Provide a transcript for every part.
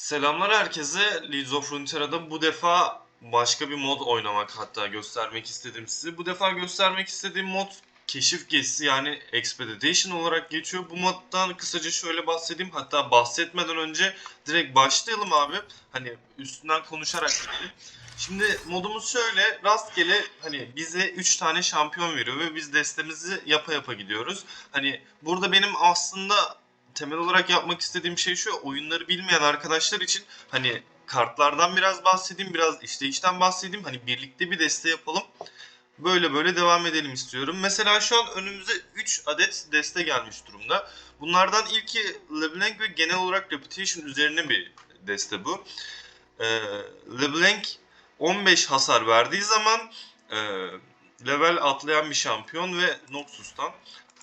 Selamlar herkese. Leads of Runeterra'da bu defa başka bir mod oynamak hatta göstermek istedim size. Bu defa göstermek istediğim mod keşif gezisi yani Expedition olarak geçiyor. Bu moddan kısaca şöyle bahsedeyim. Hatta bahsetmeden önce direkt başlayalım abi. Hani üstünden konuşarak. Şimdi modumuz şöyle rastgele hani bize 3 tane şampiyon veriyor ve biz destemizi yapa yapa gidiyoruz. Hani burada benim aslında temel olarak yapmak istediğim şey şu oyunları bilmeyen arkadaşlar için hani kartlardan biraz bahsedeyim biraz işleyişten bahsedeyim hani birlikte bir deste yapalım böyle böyle devam edelim istiyorum. Mesela şu an önümüze 3 adet deste gelmiş durumda. Bunlardan ilki LeBlanc ve genel olarak Reputation üzerine bir deste bu. Ee, LeBlanc 15 hasar verdiği zaman e, level atlayan bir şampiyon ve Noxus'tan.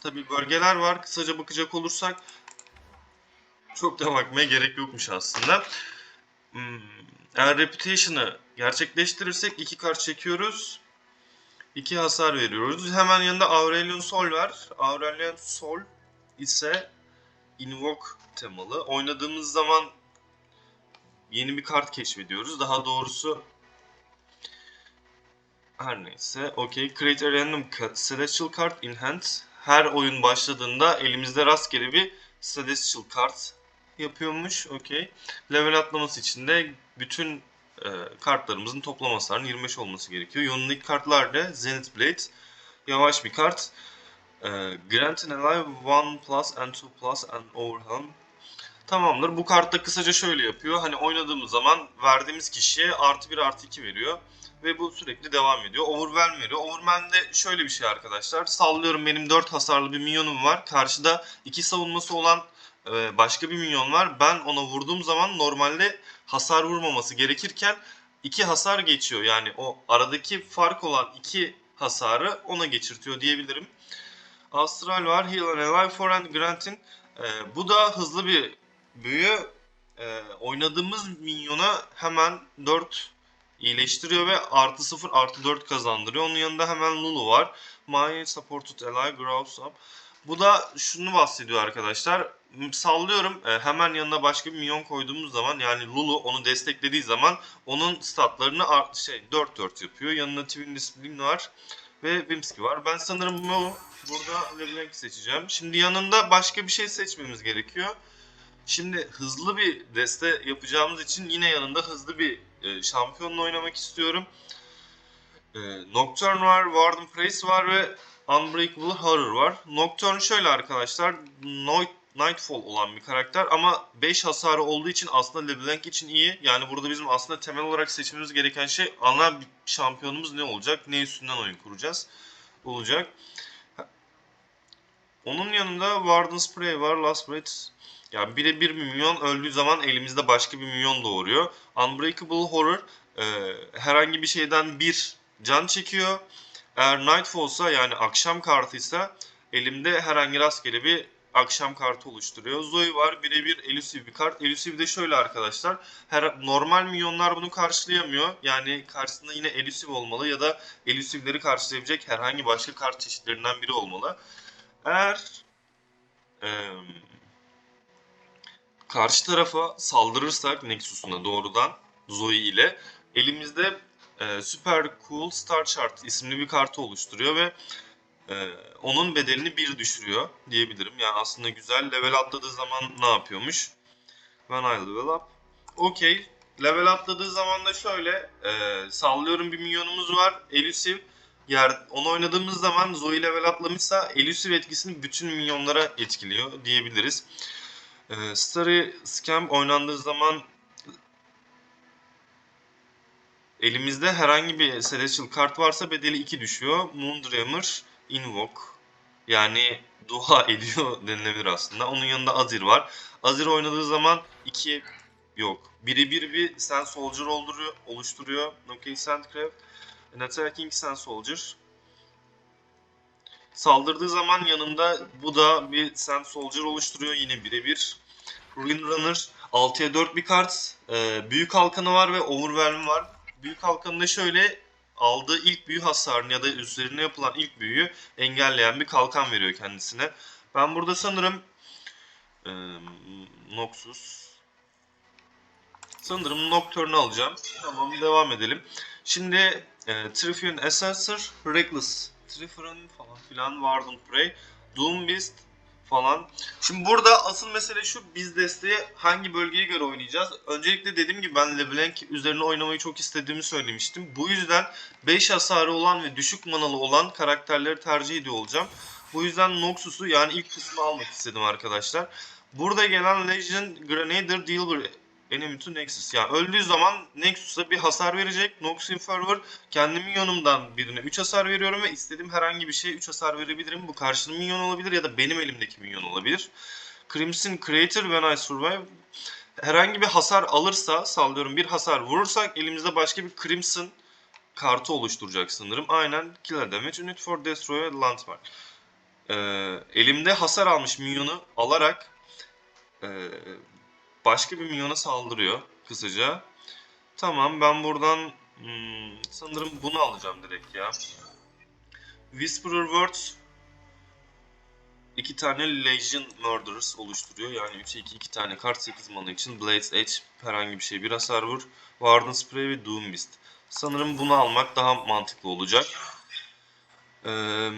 Tabi bölgeler var. Kısaca bakacak olursak çok da bakmaya gerek yokmuş aslında. Hmm, Eğer Reputation'ı gerçekleştirirsek iki kart çekiyoruz. 2 hasar veriyoruz. Hemen yanında Aurelion Sol var. Aurelion Sol ise Invoke temalı. Oynadığımız zaman yeni bir kart keşfediyoruz. Daha doğrusu her neyse. Okay. Create a random ca- celestial card in hand. Her oyun başladığında elimizde rastgele bir celestial card yapıyormuş. Okay. Level atlaması için de bütün e, kartlarımızın toplam hasarının 25 olması gerekiyor. Yanındaki kartlar da Zenith Blade. Yavaş bir kart. E, Grant an ally 1 plus and 2 plus and overwhelm. Tamamdır. Bu kart da kısaca şöyle yapıyor. Hani oynadığımız zaman verdiğimiz kişiye artı 1 artı 2 veriyor. Ve bu sürekli devam ediyor. Overwhelm veriyor. Overwhelm'de şöyle bir şey arkadaşlar. Sallıyorum benim 4 hasarlı bir minyonum var. Karşıda 2 savunması olan e, başka bir minyon var. Ben ona vurduğum zaman normalde hasar vurmaması gerekirken 2 hasar geçiyor. Yani o aradaki fark olan 2 hasarı ona geçirtiyor diyebilirim. Astral var. Heal and Alive for and Grant'in. E, bu da hızlı bir büyü. E, oynadığımız minyona hemen 4 iyileştiriyor ve artı 0 artı 4 kazandırıyor. Onun yanında hemen Lulu var. My supported ally grows up. Bu da şunu bahsediyor arkadaşlar. Sallıyorum e, hemen yanına başka bir minyon koyduğumuz zaman yani Lulu onu desteklediği zaman onun statlarını art, şey 4-4 yapıyor. Yanına Twin Discipline var ve Wimsky var. Ben sanırım bu burada LeBlanc seçeceğim. Şimdi yanında başka bir şey seçmemiz gerekiyor. Şimdi hızlı bir deste yapacağımız için yine yanında hızlı bir e, şampiyonla oynamak istiyorum. E, Nocturne var, Warden Price var ve Unbreakable Horror var. Nocturne şöyle arkadaşlar, Night, Nightfall olan bir karakter ama 5 hasarı olduğu için aslında LeBlanc için iyi. Yani burada bizim aslında temel olarak seçmemiz gereken şey ana şampiyonumuz ne olacak, ne üstünden oyun kuracağız olacak. Onun yanında Warden Spray var, Last Breath. Yani birebir bir milyon öldüğü zaman elimizde başka bir milyon doğuruyor. Unbreakable Horror e, herhangi bir şeyden bir can çekiyor. Eğer Nightfall'sa yani akşam kartıysa elimde herhangi rastgele bir akşam kartı oluşturuyor. Zoe var birebir elusive bir kart. Elusive de şöyle arkadaşlar. Her normal milyonlar bunu karşılayamıyor. Yani karşısında yine elusive olmalı ya da elusive'leri karşılayabilecek herhangi başka kart çeşitlerinden biri olmalı. Eğer eee karşı tarafa saldırırsak Nexus'una doğrudan Zoe ile elimizde e, Super Cool Star Chart isimli bir kartı oluşturuyor ve e, onun bedelini bir düşürüyor diyebilirim. Yani aslında güzel level atladığı zaman ne yapıyormuş? When I level up. Okey. Level atladığı zaman da şöyle e, sallıyorum bir milyonumuz var. Elusive. Yer, onu oynadığımız zaman Zoe level atlamışsa Elusive etkisini bütün milyonlara etkiliyor diyebiliriz. E, Starry Scam oynandığı zaman elimizde herhangi bir Celestial kart varsa bedeli 2 düşüyor. Moondreamer, Invoke yani dua ediyor denilebilir aslında. Onun yanında Azir var. Azir oynadığı zaman 2 yok. Birebir bir Sen Soldier olduruyor, oluşturuyor. Okay, Sandcraft. An attacking Sen Soldier. Saldırdığı zaman yanında bu da bir Sen Soldier oluşturuyor yine birebir. Ruin Runner 6'ya 4 bir kart. Ee, büyük halkanı var ve Overwhelm var. Büyük halkanında şöyle aldığı ilk büyü hasarını ya da üzerine yapılan ilk büyüyü engelleyen bir kalkan veriyor kendisine. Ben burada sanırım e, Noxus Sanırım Nocturne'u alacağım. Tamam devam edelim. Şimdi e, Trifion Assessor, Reckless, Triferon falan filan, Warden Prey, Doom Beast falan. Şimdi burada asıl mesele şu, biz desteği hangi bölgeye göre oynayacağız? Öncelikle dediğim gibi ben LeBlanc üzerine oynamayı çok istediğimi söylemiştim. Bu yüzden 5 hasarı olan ve düşük manalı olan karakterleri tercih ediyor olacağım. Bu yüzden Noxus'u yani ilk kısmı almak istedim arkadaşlar. Burada gelen Legion Grenadier Dealer Enemy to Nexus. Yani öldüğü zaman Nexus'a bir hasar verecek. Nox Inferver kendi minyonumdan birine 3 hasar veriyorum ve istediğim herhangi bir şeye 3 hasar verebilirim. Bu karşının minyon olabilir ya da benim elimdeki minyon olabilir. Crimson Creator When I Survive herhangi bir hasar alırsa sallıyorum bir hasar vurursak elimizde başka bir Crimson kartı oluşturacak sanırım. Aynen Killer Damage Unit for Destroy Landmark. Ee, elimde hasar almış minyonu alarak e, başka bir minyona saldırıyor kısaca. Tamam ben buradan hmm, sanırım bunu alacağım direkt ya. Whisperer Words iki tane Legion Murderers oluşturuyor. Yani 3'e 2 iki tane kart 8 mana için Blades Edge herhangi bir şey bir hasar vur. Warden Spray ve Doom Beast. Sanırım bunu almak daha mantıklı olacak. Eee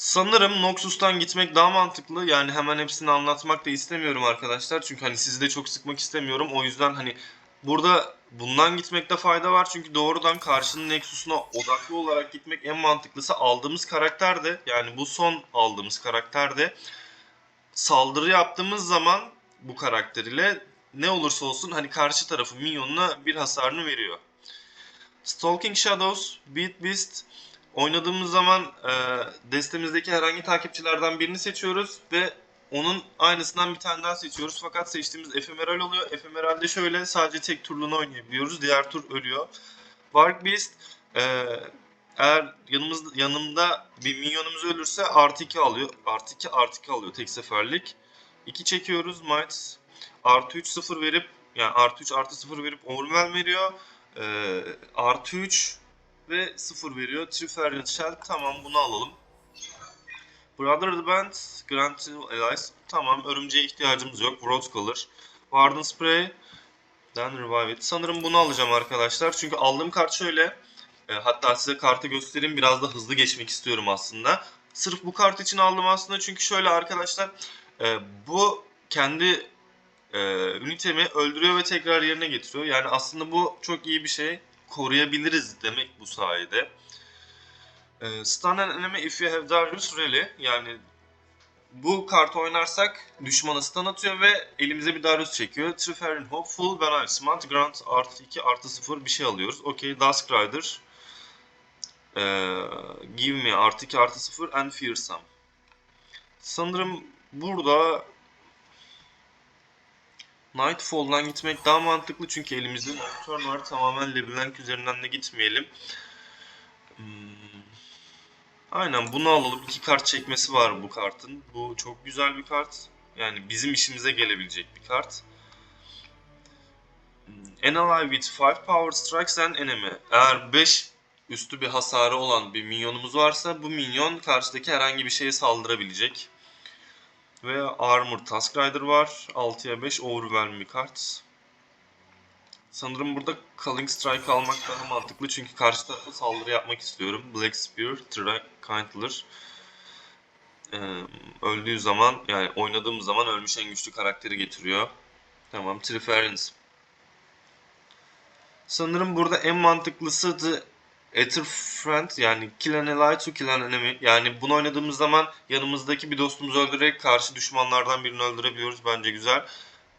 Sanırım Noxus'tan gitmek daha mantıklı. Yani hemen hepsini anlatmak da istemiyorum arkadaşlar. Çünkü hani sizi de çok sıkmak istemiyorum. O yüzden hani burada bundan gitmekte fayda var. Çünkü doğrudan karşının Nexus'una odaklı olarak gitmek en mantıklısı. Aldığımız karakter de yani bu son aldığımız karakter de saldırı yaptığımız zaman bu karakter ile ne olursa olsun hani karşı tarafın minyonuna bir hasarını veriyor. Stalking Shadows, Beat Beast, Oynadığımız zaman e, destemizdeki herhangi takipçilerden birini seçiyoruz ve onun aynısından bir tane daha seçiyoruz. Fakat seçtiğimiz efemeral oluyor. Efemeralde şöyle sadece tek turluğunu oynayabiliyoruz. Diğer tur ölüyor. Bark Beast e, eğer yanımız, yanımda bir minyonumuz ölürse artı 2 alıyor. Artı 2 artı 2 alıyor tek seferlik. 2 çekiyoruz. Might artı 3 0 verip yani artı 3 artı 0 verip overwhelm veriyor. E, artı 3 ve 0 veriyor. Triferian Shell tamam bunu alalım. Brother the Band, Grand Allies tamam örümceğe ihtiyacımız yok. Rose Color. Warden Spray, then Revive It. Sanırım bunu alacağım arkadaşlar. Çünkü aldığım kart şöyle. E, hatta size kartı göstereyim. Biraz da hızlı geçmek istiyorum aslında. Sırf bu kart için aldım aslında. Çünkü şöyle arkadaşlar. E, bu kendi e, ünitemi öldürüyor ve tekrar yerine getiriyor. Yani aslında bu çok iyi bir şey koruyabiliriz demek bu sayede. E, stun an enemy if you have Darius really yani bu kartı oynarsak düşmana stun atıyor ve elimize bir Darius çekiyor. Triferin Hopeful, When I Smart, Grant artı 2 artı 0 bir şey alıyoruz. Okey, Dusk Rider. Ee, give me artı 2 artı 0 and Fearsome. Sanırım burada Nightfall'dan gitmek daha mantıklı çünkü elimizde Nocturne var. Tamamen LeBlanc üzerinden de gitmeyelim. Hmm. Aynen bunu alalım. İki kart çekmesi var bu kartın. Bu çok güzel bir kart. Yani bizim işimize gelebilecek bir kart. An ally with 5 power strikes an enemy. Eğer 5 üstü bir hasarı olan bir minyonumuz varsa bu minyon karşıdaki herhangi bir şeye saldırabilecek. Ve Armor Task Rider var. 6'ya 5 Overwhelm bir kart. Sanırım burada Culling Strike almak daha mantıklı çünkü karşı tarafa saldırı yapmak istiyorum. Black Spear, Kindler. Ee, öldüğü zaman yani oynadığım zaman ölmüş en güçlü karakteri getiriyor. Tamam, Triference. Sanırım burada en mantıklısı Ether Friend yani Kill an Ally to Kill an Enemy. Yani bunu oynadığımız zaman yanımızdaki bir dostumuzu öldürerek karşı düşmanlardan birini öldürebiliyoruz. Bence güzel.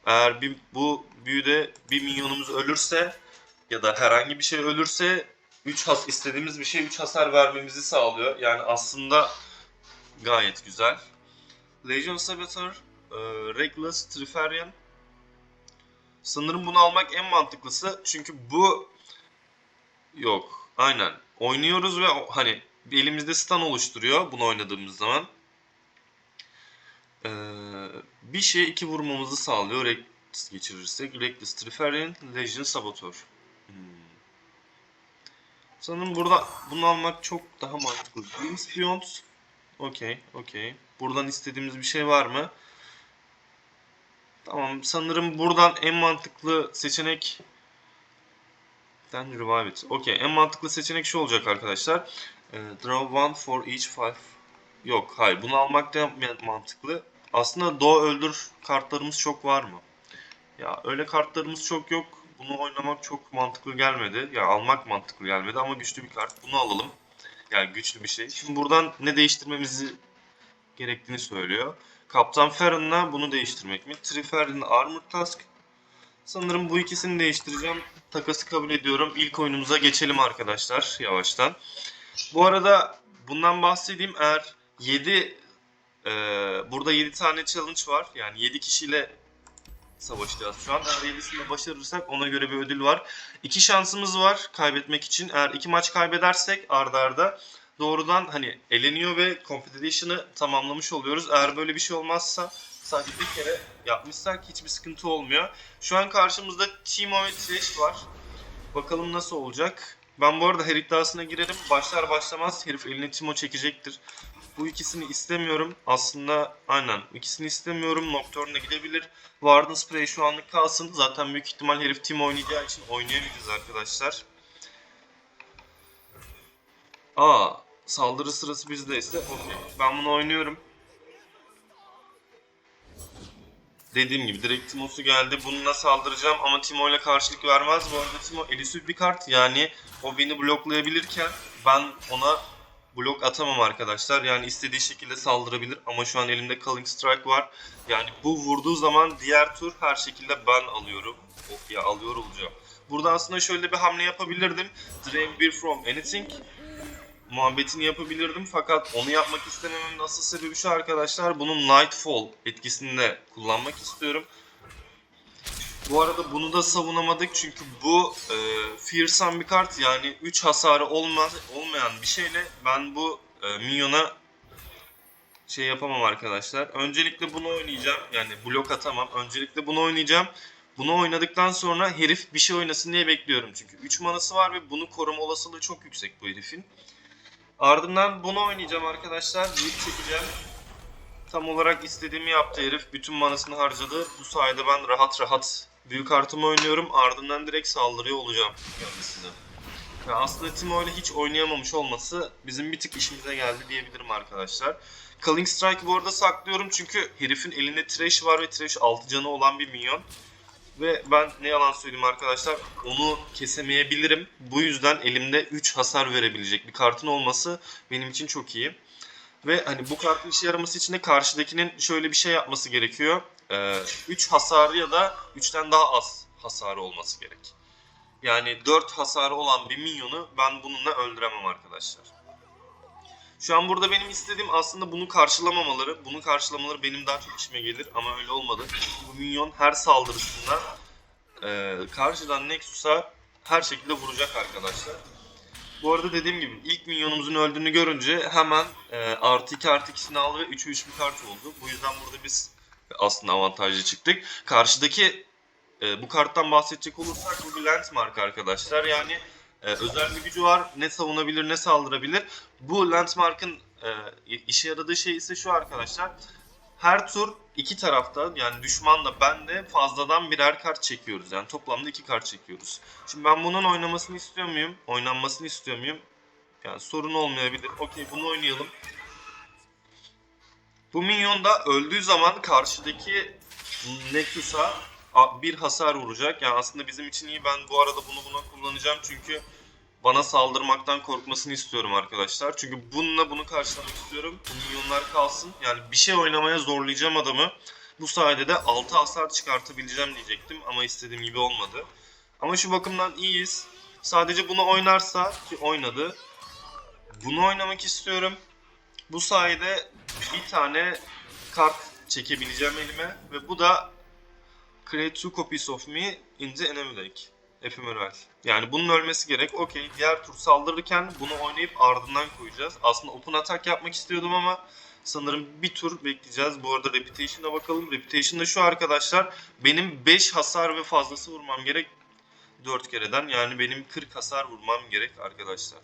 Eğer bir, bu büyüde bir minyonumuz ölürse ya da herhangi bir şey ölürse 3 has istediğimiz bir şey 3 hasar vermemizi sağlıyor. Yani aslında gayet güzel. Legion Saboteur, e, Reckless, Triferian. Sanırım bunu almak en mantıklısı. Çünkü bu yok. Aynen. Oynuyoruz ve hani elimizde stun oluşturuyor bunu oynadığımız zaman. Ee, bir şeye iki vurmamızı sağlıyor. Reckless geçirirsek. Reckless Triferian, Legion Saboteur. Hmm. Sanırım burada bunu almak çok daha mantıklı. Wings Beyond. Okey, okey. Buradan istediğimiz bir şey var mı? Tamam sanırım buradan en mantıklı seçenek Then revive it. Okey. En mantıklı seçenek şu olacak arkadaşlar. Ee, draw one for each five. Yok hayır. Bunu almak da mantıklı. Aslında doğa öldür kartlarımız çok var mı? Ya öyle kartlarımız çok yok. Bunu oynamak çok mantıklı gelmedi. Ya almak mantıklı gelmedi ama güçlü bir kart. Bunu alalım. Yani güçlü bir şey. Şimdi buradan ne değiştirmemizi gerektiğini söylüyor. Kaptan Farron'la bunu değiştirmek mi? Trifer'in Armor Task. Sanırım bu ikisini değiştireceğim. Takası kabul ediyorum. İlk oyunumuza geçelim arkadaşlar yavaştan. Bu arada bundan bahsedeyim. Eğer 7 e, burada 7 tane challenge var. Yani 7 kişiyle savaşacağız şu an. Eğer 7'sinde başarırsak ona göre bir ödül var. İki şansımız var kaybetmek için. Eğer iki maç kaybedersek ardarda arda doğrudan hani eleniyor ve competition'ı tamamlamış oluyoruz. Eğer böyle bir şey olmazsa sadece bir kere yapmışsak hiçbir sıkıntı olmuyor. Şu an karşımızda Timo ve Trish var. Bakalım nasıl olacak. Ben bu arada her iddiasına girerim. Başlar başlamaz herif eline Timo çekecektir. Bu ikisini istemiyorum. Aslında aynen ikisini istemiyorum. Nocturne'a gidebilir. Warden Spray şu anlık kalsın. Zaten büyük ihtimal herif Timo oynayacağı için oynayamayacağız arkadaşlar. Aa, saldırı sırası bizdeyse okey. Ben bunu oynuyorum. Dediğim gibi direkt Timo'su geldi. Bununla saldıracağım ama Timo ile karşılık vermez. Bu arada Timo elisif bir kart. Yani o beni bloklayabilirken ben ona blok atamam arkadaşlar. Yani istediği şekilde saldırabilir ama şu an elimde Calling Strike var. Yani bu vurduğu zaman diğer tur her şekilde ben alıyorum. Of ya alıyor olacağım. Burada aslında şöyle bir hamle yapabilirdim. Drain bir from anything muhabbetini yapabilirdim fakat onu yapmak istemememin asıl sebebi şu arkadaşlar. Bunun Nightfall etkisini de kullanmak istiyorum. Bu arada bunu da savunamadık çünkü bu e, Fearsome bir kart yani 3 hasarı olmaz, olmayan bir şeyle ben bu e, Minyon'a şey yapamam arkadaşlar. Öncelikle bunu oynayacağım yani blok atamam. Öncelikle bunu oynayacağım. Bunu oynadıktan sonra herif bir şey oynasın diye bekliyorum çünkü 3 manası var ve bunu koruma olasılığı çok yüksek bu herifin. Ardından bunu oynayacağım arkadaşlar. Büyük çekeceğim. Tam olarak istediğimi yaptı herif. Bütün manasını harcadı. Bu sayede ben rahat rahat büyük artımı oynuyorum. Ardından direkt saldırıyor olacağım kendisine. Yani aslında Timo ile hiç oynayamamış olması bizim bir tık işimize geldi diyebilirim arkadaşlar. Calling Strike bu arada saklıyorum çünkü herifin elinde Trash var ve Trash 6 canı olan bir minyon. Ve ben ne yalan söyleyeyim arkadaşlar onu kesemeyebilirim. Bu yüzden elimde 3 hasar verebilecek bir kartın olması benim için çok iyi. Ve hani bu kartın işe yaraması için de karşıdakinin şöyle bir şey yapması gerekiyor. 3 hasarı ya da 3'ten daha az hasarı olması gerek. Yani 4 hasarı olan bir minyonu ben bununla öldüremem arkadaşlar. Şu an burada benim istediğim aslında bunu karşılamamaları. Bunu karşılamaları benim daha çok işime gelir ama öyle olmadı. Bu minyon her saldırısında e, karşıdan Nexus'a her şekilde vuracak arkadaşlar. Bu arada dediğim gibi ilk minyonumuzun öldüğünü görünce hemen e, artı 2 artı 2'sini aldı ve 3'ü 3 bir kart oldu. Bu yüzden burada biz aslında avantajlı çıktık. Karşıdaki e, bu karttan bahsedecek olursak bu bir landmark arkadaşlar. Yani e, özel bir gücü var. Ne savunabilir ne saldırabilir. Bu landmark'ın e, işe yaradığı şey ise şu arkadaşlar. Her tur iki tarafta yani düşman da ben de fazladan birer kart çekiyoruz. Yani toplamda iki kart çekiyoruz. Şimdi ben bunun oynamasını istiyor muyum? Oynanmasını istiyor muyum? Yani sorun olmayabilir. Okey bunu oynayalım. Bu minyon da öldüğü zaman karşıdaki Nexus'a bir hasar vuracak. Yani aslında bizim için iyi. Ben bu arada bunu buna kullanacağım çünkü bana saldırmaktan korkmasını istiyorum arkadaşlar. Çünkü bununla bunu karşılamak istiyorum. Bu milyonlar kalsın. Yani bir şey oynamaya zorlayacağım adamı. Bu sayede de 6 hasar çıkartabileceğim diyecektim ama istediğim gibi olmadı. Ama şu bakımdan iyiyiz. Sadece bunu oynarsa ki oynadı. Bunu oynamak istiyorum. Bu sayede bir tane kart çekebileceğim elime ve bu da Create two copies of me in the enemy lake. Ephemeral. Yani bunun ölmesi gerek. Okey. Diğer tur saldırırken bunu oynayıp ardından koyacağız. Aslında open attack yapmak istiyordum ama sanırım bir tur bekleyeceğiz. Bu arada Reputation'a bakalım. Reputation'da şu arkadaşlar. Benim 5 hasar ve fazlası vurmam gerek. 4 kereden. Yani benim 40 hasar vurmam gerek arkadaşlar.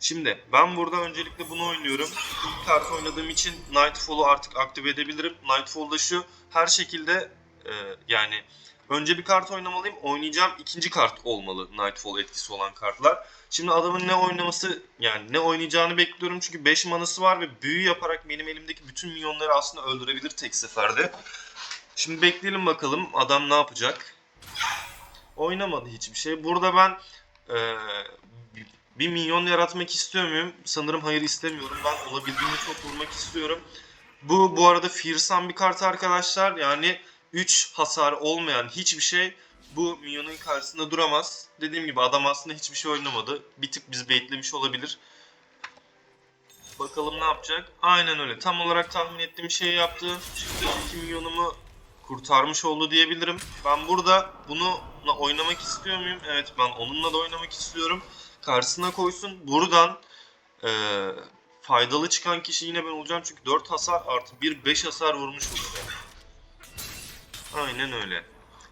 Şimdi ben burada öncelikle bunu oynuyorum. İlk kart oynadığım için Nightfall'u artık aktive edebilirim. Nightfall'da şu her şekilde e, yani önce bir kart oynamalıyım. Oynayacağım ikinci kart olmalı Nightfall etkisi olan kartlar. Şimdi adamın ne oynaması yani ne oynayacağını bekliyorum çünkü 5 manası var ve büyü yaparak benim elimdeki bütün minyonları aslında öldürebilir tek seferde. Şimdi bekleyelim bakalım adam ne yapacak. Oynamadı hiçbir şey. Burada ben e, bir minyon yaratmak istiyor muyum? Sanırım hayır istemiyorum. Ben olabildiğince çok vurmak istiyorum. Bu bu arada fearsome bir kart arkadaşlar. Yani 3 hasar olmayan hiçbir şey bu minyonun karşısında duramaz. Dediğim gibi adam aslında hiçbir şey oynamadı. Bir tık bizi baitlemiş olabilir. Bakalım ne yapacak? Aynen öyle. Tam olarak tahmin ettiğim şeyi yaptı. Çıktı 2 milyonumu kurtarmış oldu diyebilirim. Ben burada bununla oynamak istiyor muyum? Evet ben onunla da oynamak istiyorum. Karşısına koysun. Buradan eee, faydalı çıkan kişi yine ben olacağım. Çünkü 4 hasar artı 1 5 hasar vurmuş olacağım. Aynen öyle.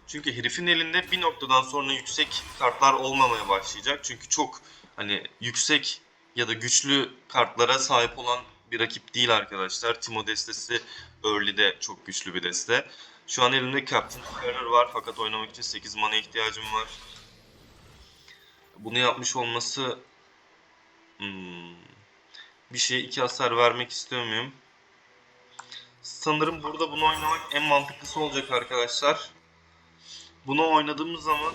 Çünkü herifin elinde bir noktadan sonra yüksek kartlar olmamaya başlayacak. Çünkü çok hani yüksek ya da güçlü kartlara sahip olan bir rakip değil arkadaşlar. Timo destesi early'de çok güçlü bir deste. Şu an elimde Captain Terror var fakat oynamak için 8 mana ihtiyacım var. Bunu yapmış olması hmm, bir şeye 2 hasar vermek istiyor muyum? Sanırım burada bunu oynamak en mantıklısı olacak arkadaşlar. Bunu oynadığımız zaman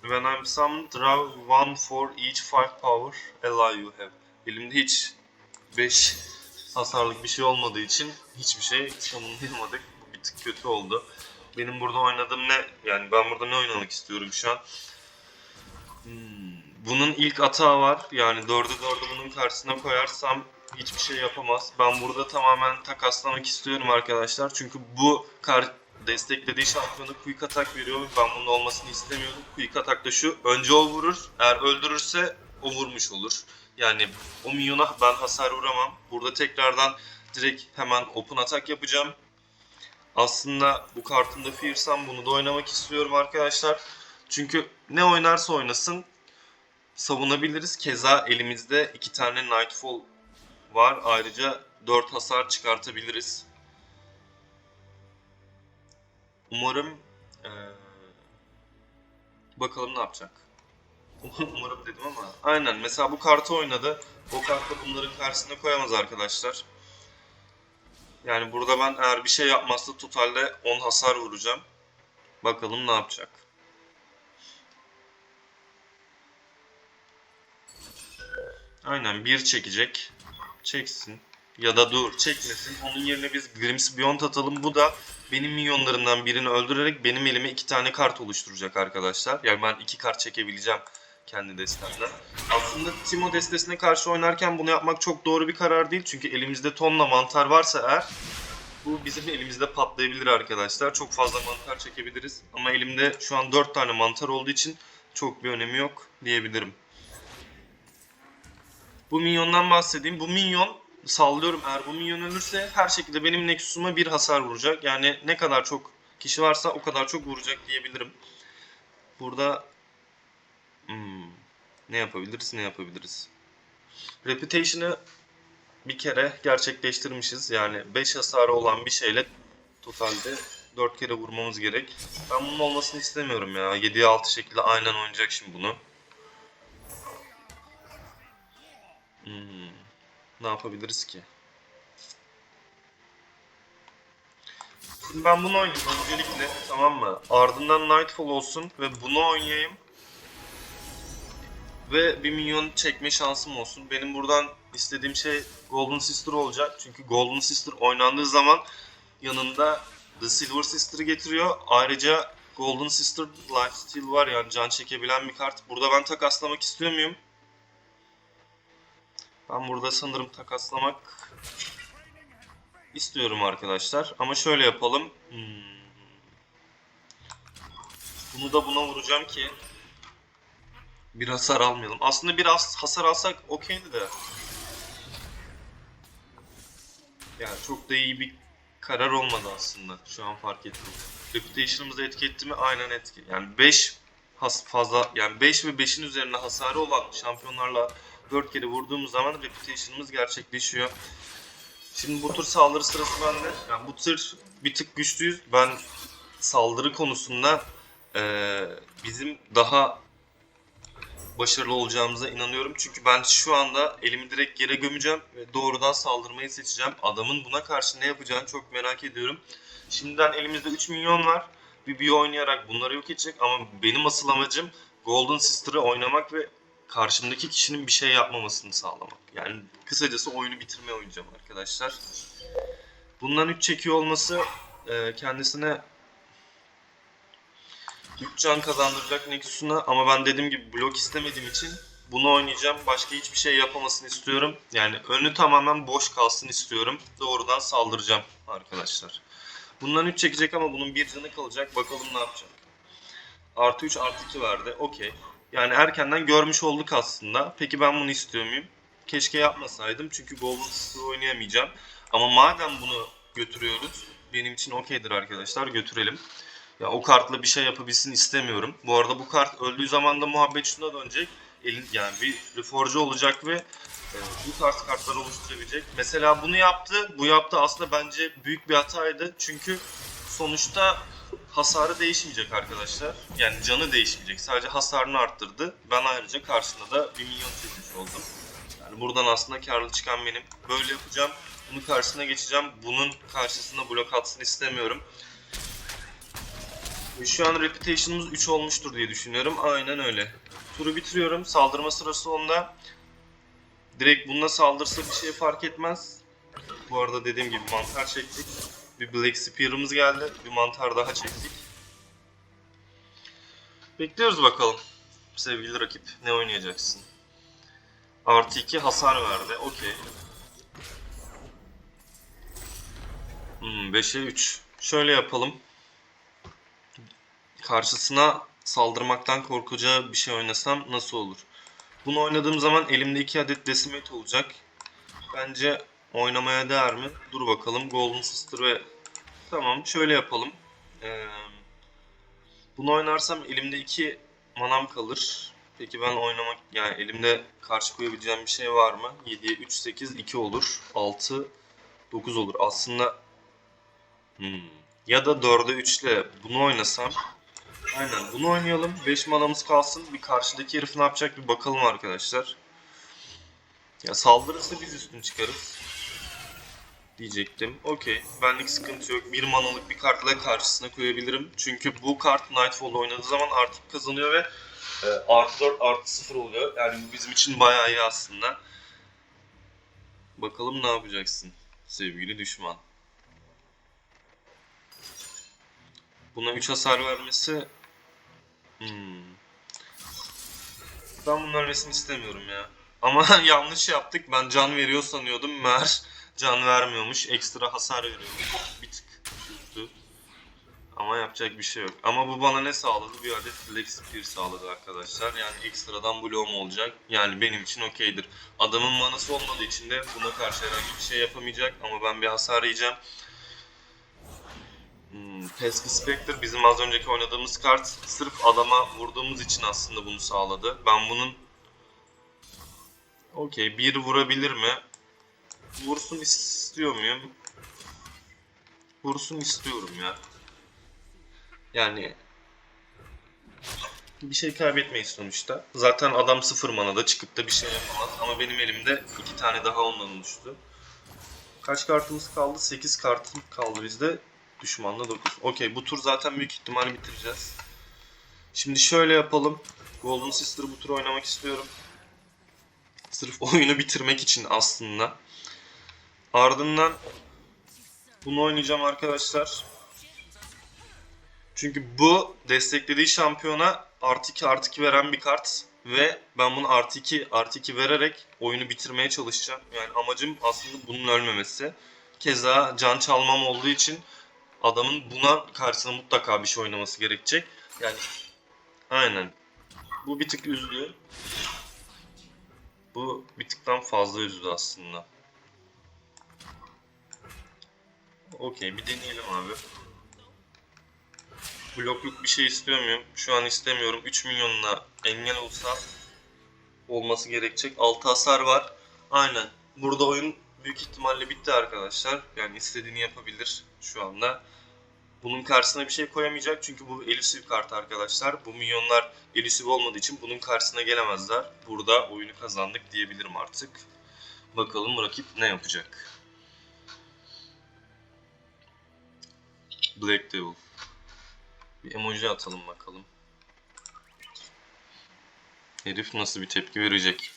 When I'm summoned, draw one for each five power ally you have. Elimde hiç 5 hasarlık bir şey olmadığı için hiçbir şey sonundayamadık. Bu bir tık kötü oldu. Benim burada oynadığım ne? Yani ben burada ne oynamak istiyorum şu an? Hmm, Bunun ilk atağı var. Yani 4'e 4'ü bunun karşısına koyarsam hiçbir şey yapamaz. Ben burada tamamen takaslamak istiyorum arkadaşlar. Çünkü bu kar desteklediği şampiyonu quick attack veriyor. Ben bunun olmasını istemiyorum. Quick attack da şu. Önce o vurur. Eğer öldürürse o vurmuş olur. Yani o minyona ben hasar vuramam. Burada tekrardan direkt hemen open attack yapacağım. Aslında bu kartımda Fearsome bunu da oynamak istiyorum arkadaşlar. Çünkü ne oynarsa oynasın savunabiliriz. Keza elimizde iki tane Nightfall var. Ayrıca 4 hasar çıkartabiliriz. Umarım eee, bakalım ne yapacak. Umarım dedim ama aynen mesela bu kartı oynadı. O kartı bunların karşısına koyamaz arkadaşlar. Yani burada ben eğer bir şey yapmazsa totalde 10 hasar vuracağım. Bakalım ne yapacak. Aynen bir çekecek. Çeksin. Ya da dur çekmesin. Onun yerine biz Grims Beyond atalım. Bu da benim minyonlarımdan birini öldürerek benim elime iki tane kart oluşturacak arkadaşlar. Yani ben iki kart çekebileceğim kendi destemden. Aslında Timo destesine karşı oynarken bunu yapmak çok doğru bir karar değil. Çünkü elimizde tonla mantar varsa eğer bu bizim elimizde patlayabilir arkadaşlar. Çok fazla mantar çekebiliriz. Ama elimde şu an 4 tane mantar olduğu için çok bir önemi yok diyebilirim. Bu minyondan bahsedeyim. Bu minyon sallıyorum eğer bu minyon ölürse her şekilde benim Nexus'uma bir hasar vuracak. Yani ne kadar çok kişi varsa o kadar çok vuracak diyebilirim. Burada hmm, ne yapabiliriz ne yapabiliriz. Reputation'ı bir kere gerçekleştirmişiz. Yani 5 hasarı olan bir şeyle totalde 4 kere vurmamız gerek. Ben bunun olmasını istemiyorum ya. 7'ye 6 şekilde aynen oynayacak şimdi bunu. Hmm, ne yapabiliriz ki? Şimdi ben bunu oynayayım öncelikle tamam mı? Ardından Nightfall olsun ve bunu oynayayım. Ve bir minyon çekme şansım olsun. Benim buradan istediğim şey Golden Sister olacak. Çünkü Golden Sister oynandığı zaman yanında The Silver Sister'ı getiriyor. Ayrıca Golden Sister Lifesteal var yani can çekebilen bir kart. Burada ben takaslamak istiyor muyum? Ben burada sanırım takaslamak istiyorum arkadaşlar. Ama şöyle yapalım. Hmm. Bunu da buna vuracağım ki bir hasar almayalım. Aslında biraz hasar alsak okeydi de. Yani çok da iyi bir karar olmadı aslında. Şu an fark ettim. Reputation'ımızı etki etti mi? Aynen etki. Yani 5 has fazla yani 5 ve 5'in üzerine hasarı olan şampiyonlarla 4 kere vurduğumuz zaman reputation'ımız gerçekleşiyor. Şimdi bu tur saldırı sırası bende. Yani bu tır bir tık güçlüyüz. Ben saldırı konusunda eee, bizim daha başarılı olacağımıza inanıyorum. Çünkü ben şu anda elimi direkt yere gömeceğim ve doğrudan saldırmayı seçeceğim. Adamın buna karşı ne yapacağını çok merak ediyorum. Şimdiden elimizde 3 milyon var. Bir büyü oynayarak bunları yok edecek ama benim asıl amacım Golden Sister'ı oynamak ve karşımdaki kişinin bir şey yapmamasını sağlamak. Yani kısacası oyunu bitirmeye oynayacağım arkadaşlar. Bundan 3 çekiyor olması e, kendisine 3 can kazandıracak Nexus'una ama ben dediğim gibi blok istemediğim için bunu oynayacağım. Başka hiçbir şey yapamasını istiyorum. Yani önü tamamen boş kalsın istiyorum. Doğrudan saldıracağım arkadaşlar. Bundan 3 çekecek ama bunun bir canı kalacak. Bakalım ne yapacak. Artı 3 artı 2 verdi. Okey. Yani erkenden görmüş olduk aslında. Peki ben bunu istiyor muyum? Keşke yapmasaydım çünkü Golden Sister oynayamayacağım. Ama madem bunu götürüyoruz benim için okeydir arkadaşlar götürelim. Ya o kartla bir şey yapabilsin istemiyorum. Bu arada bu kart öldüğü zaman da muhabbet şuna dönecek. Elin, yani bir reforge olacak ve e, bu tarz kartlar oluşturabilecek. Mesela bunu yaptı. Bu yaptı aslında bence büyük bir hataydı. Çünkü sonuçta hasarı değişmeyecek arkadaşlar. Yani canı değişmeyecek. Sadece hasarını arttırdı. Ben ayrıca karşısında da 1 milyon çekmiş oldum. Yani buradan aslında karlı çıkan benim. Böyle yapacağım. Bunun karşısına geçeceğim. Bunun karşısına blok atsın istemiyorum. Ve Şu an reputation'ımız 3 olmuştur diye düşünüyorum. Aynen öyle. Turu bitiriyorum. Saldırma sırası onda. Direkt bununla saldırsa bir şey fark etmez. Bu arada dediğim gibi mantar çektik. Bir Black Spear'ımız geldi. Bir mantar daha çektik. Bekliyoruz bakalım. Sevgili rakip ne oynayacaksın? Artı 2 hasar verdi. Okey. Hmm, 5'e 3. Şöyle yapalım. Karşısına saldırmaktan korkacağı bir şey oynasam nasıl olur? Bunu oynadığım zaman elimde 2 adet Decimate olacak. Bence oynamaya değer mi? Dur bakalım. Golden Sister ve... Tamam şöyle yapalım. Ee, bunu oynarsam elimde 2 manam kalır. Peki ben oynamak... Yani elimde karşı koyabileceğim bir şey var mı? 7'ye 3, 8, 2 olur. 6, 9 olur. Aslında... Hmm. Ya da 4'e 3 ile bunu oynasam Aynen bunu oynayalım. 5 manamız kalsın. Bir karşıdaki herif ne yapacak bir bakalım arkadaşlar. Ya saldırırsa biz üstün çıkarız. Diyecektim. Okey. Benlik sıkıntı yok. Bir manalık bir kartla karşısına koyabilirim. Çünkü bu kart Nightfall'da oynadığı zaman artık kazanıyor ve e, artı 4 artı 0 oluyor. Yani bu bizim için bayağı iyi aslında. Bakalım ne yapacaksın sevgili düşman. Buna 3 hasar vermesi... Hmm. Ben bunun ölmesini istemiyorum ya. Ama yanlış yaptık. Ben can veriyor sanıyordum. Meğer can vermiyormuş. Ekstra hasar veriyormuş. Bir tık üzdü. Ama yapacak bir şey yok. Ama bu bana ne sağladı? Bir adet Black Spear sağladı arkadaşlar. Yani ekstradan bloğum olacak. Yani benim için okeydir. Adamın manası olmadığı için de buna karşı herhangi bir şey yapamayacak. Ama ben bir hasar yiyeceğim. Hmm, Pesky Spectre bizim az önceki oynadığımız kart sırf adama vurduğumuz için aslında bunu sağladı. Ben bunun Okey bir vurabilir mi? Vursun istiyor muyum? Vursun istiyorum ya. Yani bir şey kaybetmeyiz sonuçta. Zaten adam sıfır manada çıkıp da bir şey yapamaz. Ama benim elimde iki tane daha ondan oluştu. Kaç kartımız kaldı? 8 kartım kaldı bizde. Düşmanla 9. Okey bu tur zaten büyük ihtimal bitireceğiz. Şimdi şöyle yapalım. Golden Sister'ı bu tur oynamak istiyorum. Sırf oyunu bitirmek için aslında. Ardından bunu oynayacağım arkadaşlar. Çünkü bu desteklediği şampiyona artı 2 artı 2 veren bir kart. Ve ben bunu artı 2 artı 2 vererek oyunu bitirmeye çalışacağım. Yani amacım aslında bunun ölmemesi. Keza can çalmam olduğu için adamın buna karşısına mutlaka bir şey oynaması gerekecek. Yani aynen. Bu bir tık üzdü. Bu bir tıktan fazla üzdü aslında. Okey bir deneyelim abi. Blokluk bir şey istiyor muyum? Şu an istemiyorum. 3 milyonla engel olsa olması gerekecek. 6 hasar var. Aynen. Burada oyun büyük ihtimalle bitti arkadaşlar. Yani istediğini yapabilir şu anda. Bunun karşısına bir şey koyamayacak çünkü bu elusive kart arkadaşlar. Bu minyonlar elusive olmadığı için bunun karşısına gelemezler. Burada oyunu kazandık diyebilirim artık. Bakalım rakip ne yapacak. Black Devil. Bir emoji atalım bakalım. Herif nasıl bir tepki verecek?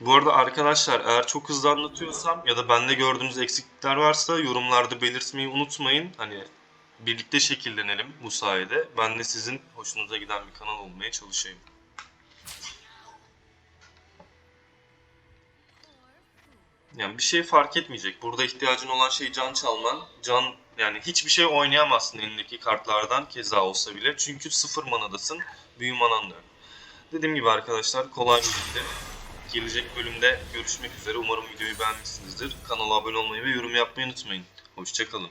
Bu arada arkadaşlar eğer çok hızlı anlatıyorsam ya da bende gördüğünüz eksiklikler varsa yorumlarda belirtmeyi unutmayın. Hani birlikte şekillenelim bu sayede. Ben de sizin hoşunuza giden bir kanal olmaya çalışayım. Yani bir şey fark etmeyecek. Burada ihtiyacın olan şey can çalman. Can yani hiçbir şey oynayamazsın elindeki kartlardan keza olsa bile. Çünkü sıfır manadasın. Büyü manan da. Dediğim gibi arkadaşlar kolay bir bilgi. Gelecek bölümde görüşmek üzere. Umarım videoyu beğenmişsinizdir. Kanala abone olmayı ve yorum yapmayı unutmayın. Hoşçakalın.